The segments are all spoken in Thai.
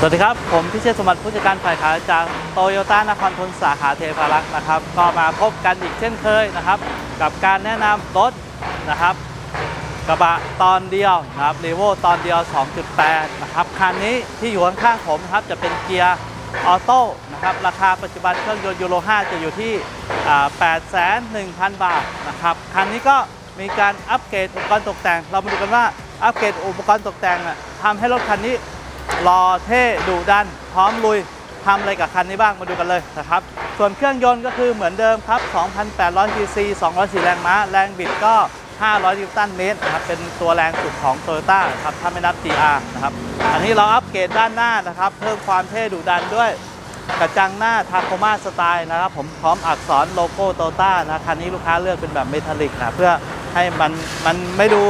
สวัสดีครับ ผมพิเชษสมบัติผู้จัดการฝ่ายขายจากโตโยต้านครทนสาขาเทพารักษ์นะครับ ก็มาพบกันอีกเช่นเคยนะครับ กับการแนะนำรถนะครับ กระบะตอนเดียวนะครับรีโวตอนเดียว 2.8 นะครับคันนี้ที่อยู่ข้างๆผมนะครับจะเป็นเกียร์ออโต้นะครับราคาปัจจุบันเครื่องยนต์ยูโร 5 จะอยู่ที่ 8,100,000 บาทนะครับคันนี้ก็มีการอัปเกรดอุปกรณ์ตกแต่ง เรามาดูกันว่าอัปเกรดอุปกรณ์ตกแต่งทำให้รถคันนี้ หล่อเท่ดุดัน พร้อมลุยทำอะไรกับคันนี้บ้างมาดูกันเลยนะครับ ส่วนเครื่องยนต์ก็คือเหมือนเดิมครับ 2,800 cc 204 แรงม้า แรงบิดก็ 500 นิวตันเมตรนะครับ เป็นตัวแรงสุดของ Toyota ครับ ถ้าไม่นับ GR นะครับ อันนี้เราอัปเกรดด้านหน้านะครับ เพิ่มความเท่ดุดันด้วยกระจังหน้าทาโคมาสไตล์นะครับ ผมพร้อมอักษรโลโก้โตต้านะคันนี้ลูกค้าเลือกเป็นแบบเมทัลลิกนะเพื่อให้มันมันไม่ดู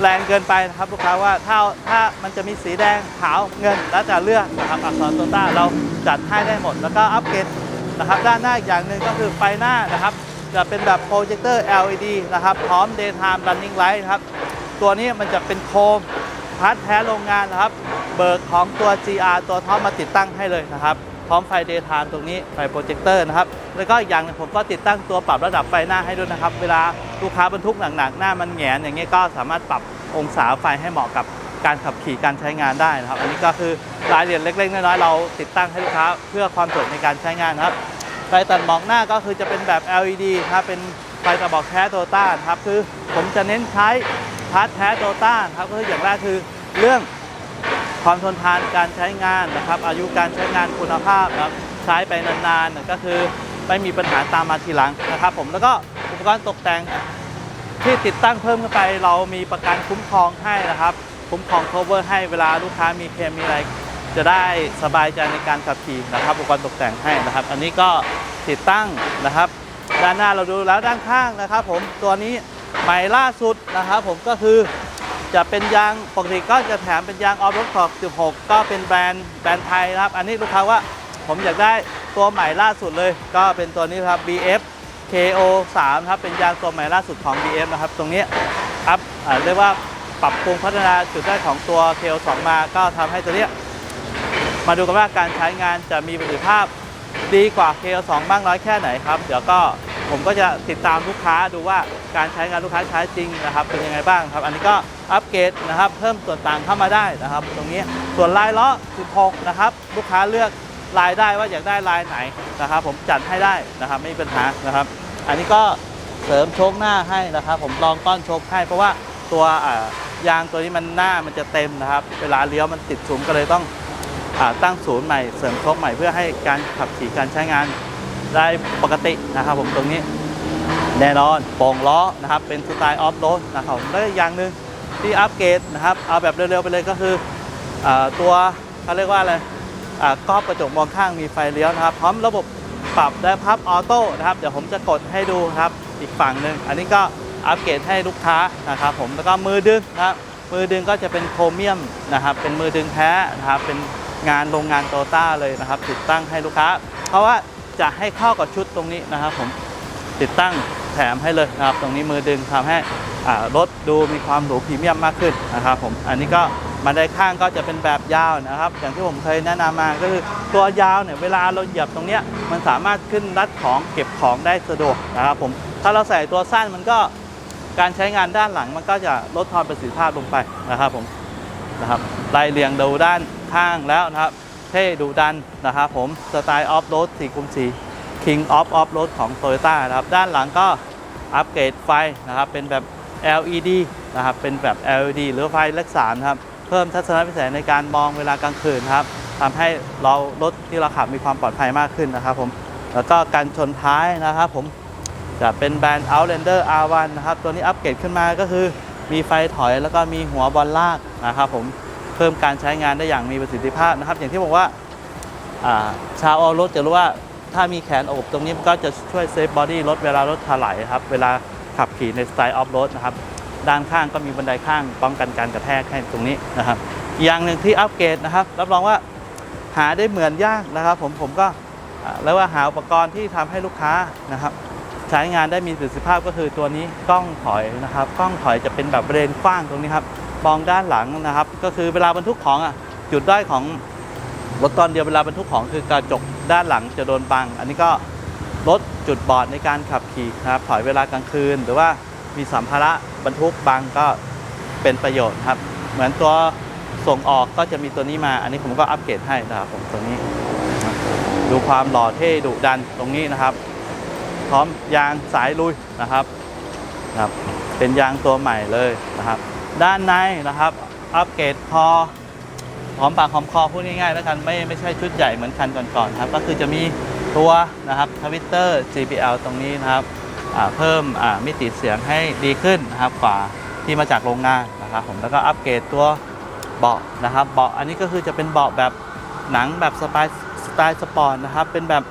แรงเกินไปนะครับลูกค้าว่าถ้าถ้ามันจะมีสีแดงขาวเงินแล้วแต่เลือกนะครับอักษรโตต้าเราจัดให้ได้หมด แล้วก็อัปเกรดนะครับด้านหน้าอีกอย่างหนึ่งก็คือไฟหน้านะครับ จะเป็นแบบโปรเจคเตอร์ LED นะครับพร้อม Daytime Running Light นะครับตัวนี้มันจะเป็นโคมพัดแท้โรงงานนะครับ เบิกของตัว GR ตัวท็อมาติดตั้งให้เลยนะครับ พร้อมไฟ Daytime ตรงนี้ไฟโปรเจคเตอร์นะครับ แล้วก็อีกอย่างนึงผมก็ติดตั้งตัวปรับระดับไฟหน้าให้ด้วยนะครับ เวลาลูกค้าบรรทุกหนักๆหน้ามันแหงนอย่างเงี้ยก็สามารถปรับองศาไฟให้เหมาะกับการขับขี่การใช้งานได้นะครับ อันนี้ก็คือรายละเอียดเล็กๆน้อยๆเราติดตั้งให้ลูกค้าเพื่อความสะดวกในการใช้งานนะครับไฟตัดหมอกหน้าก็คือจะเป็นแบบ LED ครับเป็นไฟตัดหมอกแท้โตต้าครับคือผมจะเน้นใช้พาร์ทแท้โตต้าครับก็คืออย่างแรกคือเรื่อง ความทนทานการใช้งานนะครับ อายุการใช้งานคุณภาพนะครับใช้ไปนานๆก็คือไม่มีปัญหาตามมาทีหลังนะครับ ผมแล้วก็อุปกรณ์ตกแต่งที่ติดตั้งเพิ่มขึ้นไปเรามีประกันคุ้มครองให้นะครับ คุ้มครอง cover ให้เวลาลูกค้ามีเคลมมีอะไร จะได้สบายใจในการขับขี่นะครับ อุปกรณ์ตกแต่งให้นะครับ อันนี้ก็ติดตั้งนะครับ ด้านหน้าเราดูแล้วด้านข้างนะครับ ผมตัวนี้ใหม่ล่าสุดนะครับ ผมก็คือ จะเป็นยางปกติก็จะแถมเป็นยางออฟโรดขอบ16 ก็เป็นแบรนด์แบรนด์ไทยนะครับ อันนี้ลูกค้าว่าผมอยากได้ตัวใหม่ล่าสุดเลย ก็เป็นตัวนี้ครับ BF KO 3ครับเป็นยางตัวใหม่ล่าสุดของ BF นะครับ ตรงนี้อัพเรียกว่าปรับปรุงพัฒนาจุดได้ของตัว KO 2มา ก็ทำให้ตัวเนี้ยมาดูกันว่าการใช้งานจะมีประสิทธิภาพดีกว่า KO2 บ้างน้อยแค่ไหนครับ เดี๋ยวก็ ผมก็จะติดตามลูกค้าดูว่าการใช้งานลูกค้าใช้จริงนะครับ เป็นยังไงบ้างครับ อันนี้ก็อัปเกรดนะครับ เพิ่มส่วนต่างเข้ามาได้นะครับ ตรงนี้ส่วนลายล้อ16นะครับลูกค้าเลือกลายได้ว่าอยากได้ลายไหนนะครับ ผมจัดให้ได้นะครับ ไม่มีปัญหานะครับ อันนี้ก็เสริมโชคหน้าให้นะครับ ผมลองต้อนโชคให้เพราะว่าตัวยางตัวนี้มันหน้ามันจะเต็มนะครับ เวลาเลี้ยวมันติดสูงก็เลยต้องอตั้งศูนย์ใหม่เสริมโชคใหม่เพื่อให้การขับขี่การใช้งาน ได้ปกตินะครับผมตรงนี้แน่นอนโป่งล้อนะครับเป็นสไตล์ออฟโรดนะครับแล้วอย่างหนึ่งที่อัปเกรดนะครับเอาแบบเร็วๆไปเลยก็คืออตัวเขาเรียกว่าอะไรกรอบกระจกมองข้างมีไฟเลี้ยวนะครับ พร้อมระบบปรับและพับออโต้นะครับ เดี๋ยวผมจะกดให้ดูครับอีกฝั่งหนึ่งอันนี้ก็อัปเกรดให้ลูกค้านะครับผมแล้วก็มือดึงนะครับมือดึงก็จะเป็นโครเมียมนะครับ เป็นมือดึงแท้นะครับเป็นงานโรงงานโตต้าเลยนะครับ ติดตั้งให้ลูกค้า เพราะว่า จะให้เข้ากับชุดตรงนี้นะครับผมติดตั้งแถมให้เลยนะครับ ตรงนี้มือดึงทำให้รถดูมีความหรูพรีเมียมมากขึ้นนะครับผมอันนี้ก็บันไดข้างก็จะเป็นแบบยาวนะครับ อย่างที่ผมเคยแนะนำมาก็คือตัวยาวเนี่ยเวลาเราเหยียบตรงเนี้ยมันสามารถขึ้นรัดของเก็บของได้สะดวกนะครับผมถ้าเราใส่ตัวสั้นมันก็การใช้งานด้านหลังมันก็จะลดความประสิทธิภาพลงไปนะครับผมนะครับไล่เรียงดูด้านข้างแล้วนะครับ เท่ดูดันนะครับผมสไตล์ออฟโรด4กุม4 King of Off Road ของ Toyota นะครับ ด้านหลังก็อัปเกรดไฟนะครับ เป็นแบบ LED นะครับ เป็นแบบ LED หรือไฟเล็กสามครับ เพิ่มทัศนวิสัยในการมองเวลากลางคืนครับทำให้เรารถที่เราขับมีความปลอดภัยมากขึ้นนะครับผม แล้วก็การชนท้ายนะครับผม จะเป็นแบรนด์ Outlander R1 นะครับ ตัวนี้อัปเกรดขึ้นมาก็คือมีไฟถอยแล้วก็มีหัวบอลลากนะครับผม พิ่มการใช้งานได้อย่างมีประสิทธิภาพนะครับ อย่างที่บอกว่าชาวออรถจะรู้ว่าถ้ามีแขนอบตรงนี้ก็จะช่วยเซฟบอดี้รถเวลารถถลายครับ เวลาขับขี่ในสไตล์ออฟโรดนะครับ ด้านข้างก็มีบันไดข้างป้องกันการกระแทกให้ตรงนี้นะครับ อย่างหนึ่งที่อัปเกรดนะครับ รับรองว่าหาได้เหมือนยากนะครับ ผมผมก็แล้วว่าหาอุปกรณ์ที่ทำให้ลูกค้านะครับ ใช้งานได้มีประสิทธิภาพก็คือตัวนี้กล้องถอยนะครับ กล้องถอยจะเป็นแบบเรนกว้างตรงนี้ครับ มองด้านหลังนะครับ ก็คือเวลาบรรทุกของอะจุดด้อยของรถตอนเดียวเวลาบรรทุกของคือกระจกด้านหลังจะโดนบัง อันนี้ก็ลดจุดบอดในการขับขี่นะครับถอยเวลากลางคืน หรือว่ามีสัมภาระบรรทุกบังก็เป็นประโยชน์ครับ เหมือนตัวส่งออกก็จะมีตัวนี้มา อันนี้ผมก็อัปเกรดให้นะครับผมตัวนี้ ดูความหล่อเท่ดุดันตรงนี้นะครับ พร้อมยางสายลุยนะครับนะครับ เป็นยางตัวใหม่เลยนะครับ ด้านในนะครับ อัปเกรดพอหอมปากหอมคอพูดง่ายๆแล้วกันไม่ไม่ใช่ชุดใหญ่เหมือนคันก่อนๆครับ ก็คือจะมีตัวนะครับทวิตเตอร์ GPL ตรงนี้นะครับเพิ่มมิติเสียงให้ดีขึ้นนะครับกว่าที่มาจากโรงงานนะครับผมแล้วก็อัปเกรดตัวเบาะนะครับเบาะอันนี้ก็คือจะเป็นเบาะแบบหนังแบบสไตล์สไตล์สปอร์ตนะครับเป็นแบบ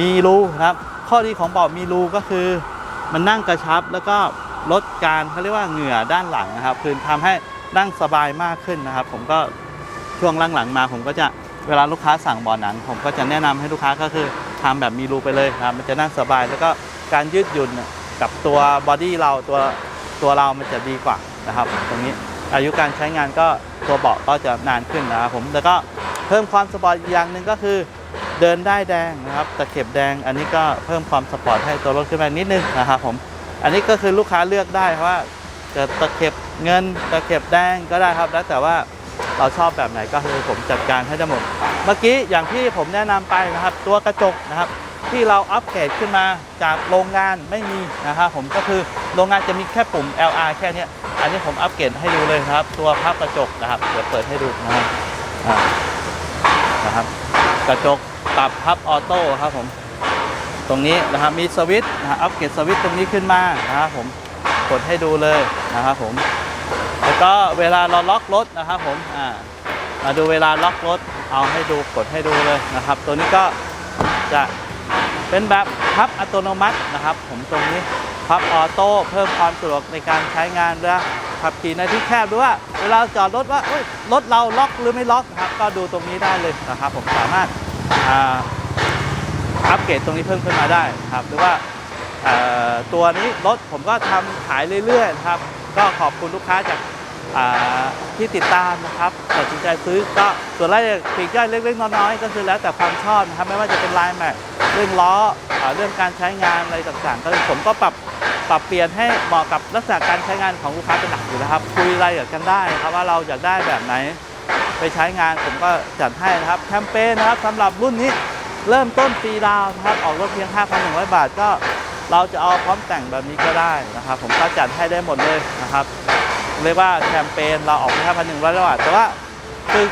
มีรูนะครับข้อดีของเบาะมีรูก็คือ มันนั่งกระชับแล้วก็ ลดการเขาเรียกว่าเหงื่อด้านหลังนะครับ คือทำให้นั่งสบายมากขึ้นนะครับ ผมก็ช่วงหลังๆมา ผมก็จะเวลาลูกค้าสั่งเบาะหนัง ผมก็จะแนะนำให้ลูกค้าก็คือทำแบบมีรูไปเลยครับ มันจะนั่งสบาย แล้วก็การยืดหยุ่นกับตัวบอดี้เราตัวตัวเรามันจะดีกว่านะครับ ตรงนี้อายุการใช้งานก็ตัวเบาะก็จะนานขึ้นนะครับผมแล้วก็เพิ่มความสปอร์ตอีกอย่างหนึ่งก็คือเดินได้แดงนะครับตะเข็บแดงอันนี้ก็เพิ่มความสปอร์ตให้ตัวรถขึ้นมานิดนึงนะครับผม อันนี้ก็คือลูกค้าเลือกได้เพราะว่าจะตะเข็บเงินตะเข็บแดงก็ได้ครับ แล้วแต่ว่าเราชอบแบบไหนก็คือผมจัดการให้ได้งหมด เมื่อกี้อย่างที่ผมแนะนำไปนะครับ ตัวกระจกนะครับ ที่เราอัปเกรดขึ้นมาจากโรงงานไม่มีนะครับผมก็คือโรงงานจะมีแค่ปุ่ม LR แค่นี้อันนี้ผมอัปเกรดให้ดูเลยครับ ตัวพับกระจกนะครับเดี๋ยวเปิดให้ดูนะครับนะครับ กระจกปรับพับออโต้ครับผม ตรงนี้นะครับมีสวิตช์นะอัปเกรดสวิตช์ตรงนี้ขึ้นมานะครับผมกดให้ดูเลยนะครับผมแล้วก็เวลาเราล็อกรถนะครับผมอ่ามาดูเวลาล็อกรถเอาให้ดูกดให้ดูเลยนะครับ ตัวนี้ก็จะเป็นแบบพับอัตโนมัตินะครับ ผมตรงนี้พับออโต้เพิ่มความสะดวกในการใช้งานและขับขี่ในที่แคบด้วยว่าเวลาจอดรถว่ารถเราล็อกหรือไม่ล็อกนะครับ ก็ดูตรงนี้ได้เลยนะครับ ผมสามารถอ่า อัปเกรดตรงนี้เพิ่มขึ้นมาได้ครับ หรือว่าตัวนี้รถผมก็ทำขายเรื่อยๆครับ ก็ขอบคุณลูกค้าจากที่ติดตามนะครับตัดสินใจซื้อก็ส่วนแรายละเอียดปลีกย่อยเล็กๆน้อยๆก็คือแล้วแต่ความชอบนะครับไม่ว่าจะเป็นลายแม็กเรื่องล้ออเรื่องการใช้งานอะไรต่างๆก็ผมก็ปรับปรับเปลี่ยนให้เหมาะกับลักษณะการใช้งานของลูกค้าเป็นหลักอยู่นะครับ คุยรายละเอียดกันได้ครับว่าเราอยากได้แบบไหน ไปใช้งานผมก็จัดให้นะครับแคมเปญนะครับสำหรับรุ่นนี้ เริ่มต้นฟรีดาวนะครับออกรถเพียง 5,100 บาทก็เราจะเอาพร้อมแต่งแบบนี้ก็ได้นะครับ ผมก็จัดให้ได้หมดเลยนะครับเรียกว่าแคมเปญเราออกไป5,100 บาท แต่ว่าคือ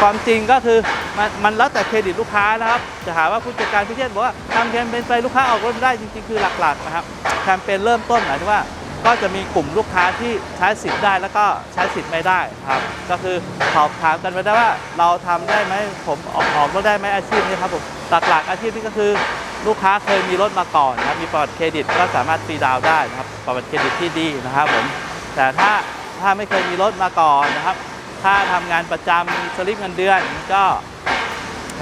ความจริงก็คือมันมันแล้วแต่เครดิตลูกค้านะครับ จะหาว่าผู้จัดการพิเชษบอกว่าทำแคมเปญไปลูกค้าออกรถได้จริงๆ คือหลักๆนะครับแคมเปญเริ่มต้นหมายถึงว่า ก็จะมีกลุ่มลูกค้าที่ใช้สิทธิ์ได้แล้วก็ใช้สิทธิ์ไม่ได้ครับ ก็คือสอบถามกันไปได้ว่าเราทำได้ไหมผมออกออกรถได้ไหมอาชีพนี้ครับผมหลักๆอาชีพนี้ก็คือลูกค้าเคยมีรถมาก่อนนะครับมีประวัติเครดิตก็สามารถฟรีดาวน์ได้นะครับประวัติเครดิตที่ดีนะครับผมแต่ถ้าถ้าไม่เคยมีรถมาก่อนนะครับ ถ้าทำงานประจำมีสลิปเงินเดือนก็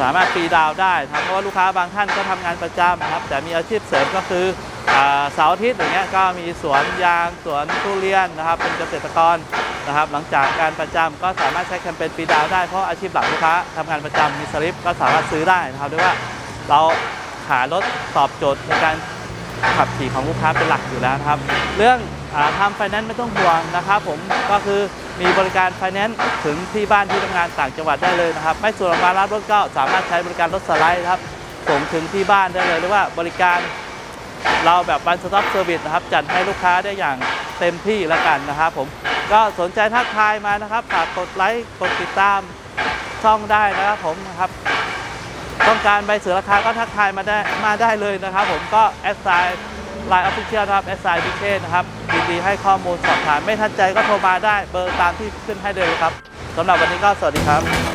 สามารถฟรีดาวน์ได้นะครับเพราะว่าลูกค้าบางท่านก็ทำงานประจำนะครับ แต่มีอาชีพเสริมก็คือ เสาร์อาทิตย์อย่างเงี้ยก็มีสวนยางสวนทุเรียนนะครับ เป็นเกษตรกรนะครับ หลังจากการประจำก็สามารถใช้แคมเปญฟรีดาวได้เพราะอาชีพหลักลูกค้าทำงานประจำมีสลิปก็สามารถซื้อได้นะครับเรียว่าเราหารถตอบโจทย์ในการขับขี่ของลูกค้าเป็นหลักอยู่แล้วนะครับ เรื่องอทำไฟแนนซ์ไม่ต้องห่วงนะครับผมก็คือมีบริการไฟแนนซ์ถึงที่บ้านที่ทำงานต่างจังหวัดได้เลยนะครับ ไม่ส่วนมารับรถก็สามารถใช้บริการรถสไลด์ครับส่งถึงที่บ้านได้เลยหรือว่าบริการ เราแบบวันสต็อปเซอร์วิสนะครับ จัดให้ลูกค้าได้อย่างเต็มที่แล้วกันนะครับผมก็สนใจทักทายมานะครับฝากกดไลค์กดติดตามช่องได้นะครับผมนะครับ ต้องการใบเสือราคาก็ทักทายมาได้มาได้เลยนะครับ ผมก็แอดไซน์ไลน์ออฟฟิเชียลนะครับแอดไซน์พิเชษนะครับยินดีให้ข้อมูลสอบถามไม่ทันใจก็โทรมาได้เบอร์ตามที่ขึ้นให้เลยครับสำหรับวันนี้ก็สวัสดีครับ